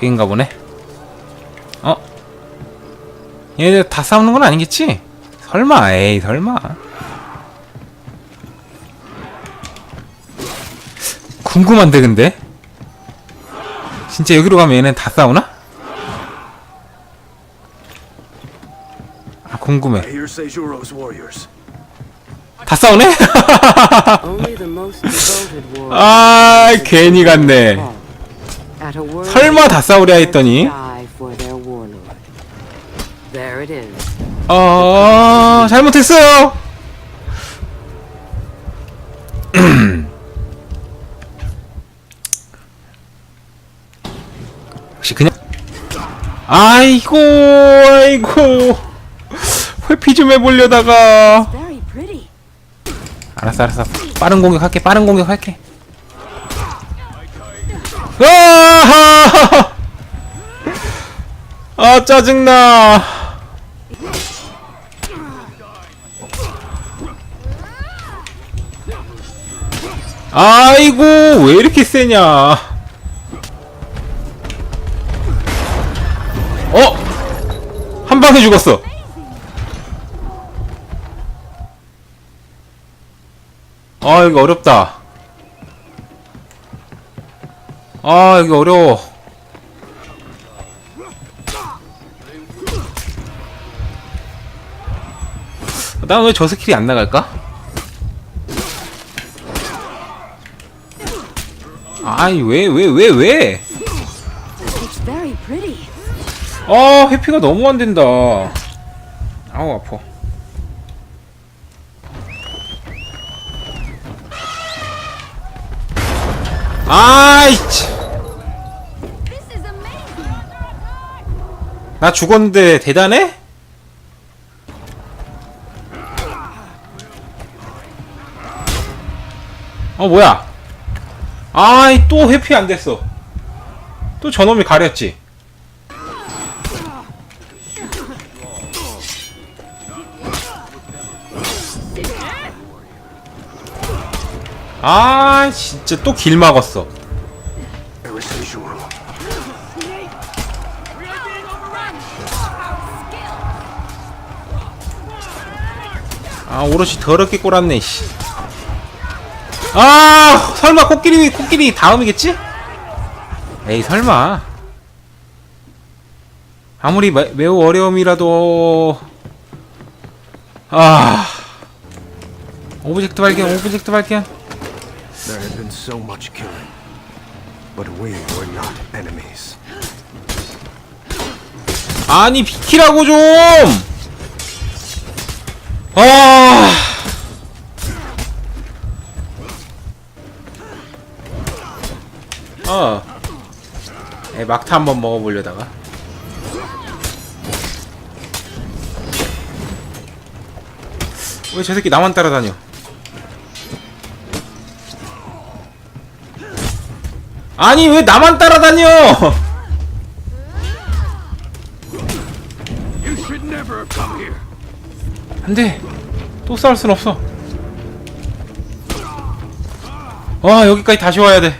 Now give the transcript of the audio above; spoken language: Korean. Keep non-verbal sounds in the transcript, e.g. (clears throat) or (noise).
여긴가 보네. 어? 얘네들 다 싸우는 건 아니겠지? 설마, 에이, 설마. 궁금한데, 근데? 진짜 여기로 가면 얘네 다 싸우나? 아, 궁금해. 다 싸우네? (laughs) 아, 괜히 갔네. 설마 다 싸우려 했더니. 어, 잘못했어요. (clears throat) 역시 그냥 아이고 아이고 회피 좀 해보려다가. 알았어 알았어 빠른 공격할게 빠른 공격할게 아, 아 짜증나. 아이고 왜 이렇게 세냐. 어? 한 방에 죽었어. 아 이거 어렵다 아 여기 어려워 난 왜 저 스킬이 안 나갈까? 아이 왜왜 왜 왜? Pretty. 아 회피가 너무 안 된다 아우 아파 아이. 나 죽었는데 대단해? 어 뭐야 아이 또 회피 안 됐어 또 저놈이 가렸지 아 진짜 또 길 막았어. 아 오롯이 더럽게 꼬랐네 씨. 아 설마 코끼리 코끼리 다음이겠지? 에이 설마 아무리 매, 매우 어려움이라도 아 오브젝트 발견 오브젝트 발견 There had been so much killing. But we were not enemies. 아니 비키라고 좀 아. 어. 에 막타 한번 먹어보려다가. 왜 저 새끼 나만 따라다녀? 아니 왜 나만 따라다녀? 안돼. 또 싸울 순 없어. 와 여기까지 다시 와야 돼